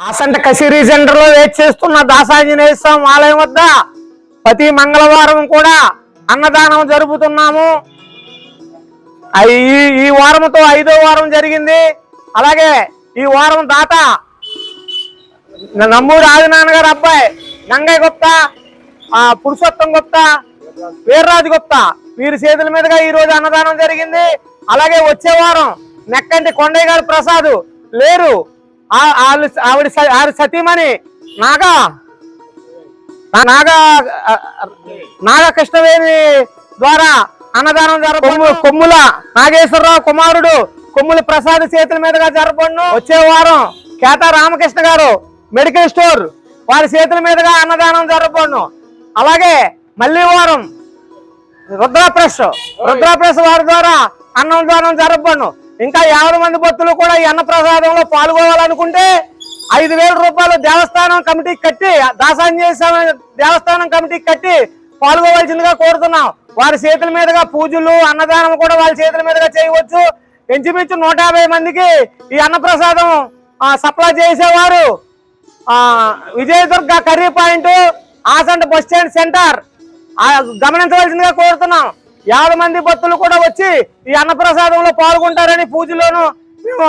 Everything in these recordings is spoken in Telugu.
ఆసంట కసిరీ సెంటర్లో వేచి చేస్తున్న దాసాంజనేయ స్వామి ఆలయం వద్ద ప్రతి మంగళవారం కూడా అన్నదానం జరుపుతున్నాము. ఈ- ఈ వారంతో ఐదో వారం జరిగింది. అలాగే ఈ వారం దాత నమ్మూరు ఆదినాన్న గారు అబ్బాయి గంగయ్య గుప్తా పురుషోత్తం గుప్తా వీర్రాజు గుప్తా వీరి చేతుల మీదుగా ఈ రోజు అన్నదానం జరిగింది. అలాగే వచ్చే వారం నెక్కంటి కొండయ్య గారు ప్రసాద్ లేరు. వాళ్ళు ఆవిడ ఆవిడ సతీమణి నాగా. నా- నాగా నాగకృష్ణవేణి నాగ ద్వారా అన్నదానం జరపను కొమ్ముల నాగేశ్వరరావు కుమారుడు కొమ్ముల ప్రసాద్ చేతుల మీదుగా జరపడును వచ్చే వారం కేతా రామకృష్ణ గారు మెడికల్ స్టోర్ వారి చేతుల మీదుగా అన్నదానం జరపడును అలాగే మళ్ళీ వారం రుద్రాప్రెస్ రుద్రాప్రెస్ వారి ద్వారా అన్నదానం జరపడును ఇంకా యాభై మంది భక్తులు కూడా ఈ అన్నప్రసాదంలో పాల్గొవాలనుకుంటే ఐదు వేల రూపాయలు దేవస్థానం కమిటీకి కట్టి దాసాంజనేయ స్వామి దేవస్థానం కమిటీకి కట్టి పాల్గొవలసిందిగా కోరుతున్నాం. వారి చేతుల మీదుగా పూజలు అన్నదానం కూడా వాళ్ళ చేతుల మీదుగా చేయవచ్చు. ఇంచుమించు నూట యాభై మందికి ఈ అన్నప్రసాదం సప్లై చేసేవారు. ఆ, Vijayadurga curry point Asanta bus stand centre గమనించవలసిందిగా కోరుతున్నాం. యాభై మంది భక్తులు కూడా వచ్చి ఈ అన్నప్రసాదంలో పాల్గొంటారని పూజలోను మేము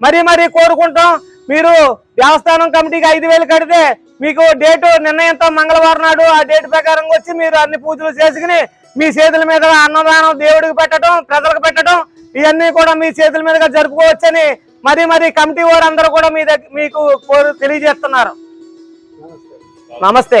మరీ మరీ కోరుకుంటాం. మీరు దేవస్థానం కమిటీకి ఐదు వేలు కడితే మీకు డేటు నిర్ణయంతో మంగళవారం నాడు ఆ డేట్ ప్రకారం వచ్చి మీరు అన్ని పూజలు చేసుకుని మీ చేతుల మీద అన్నదానం దేవుడికి పెట్టడం ప్రజలకు పెట్టడం ఇవన్నీ కూడా మీ చేతుల మీదుగా జరుపుకోవచ్చని మరీ మరీ కమిటీ వారు అందరూ కూడా మీ దగ్గర మీకు కోరు తెలియజేస్తున్నారు. నమస్తే.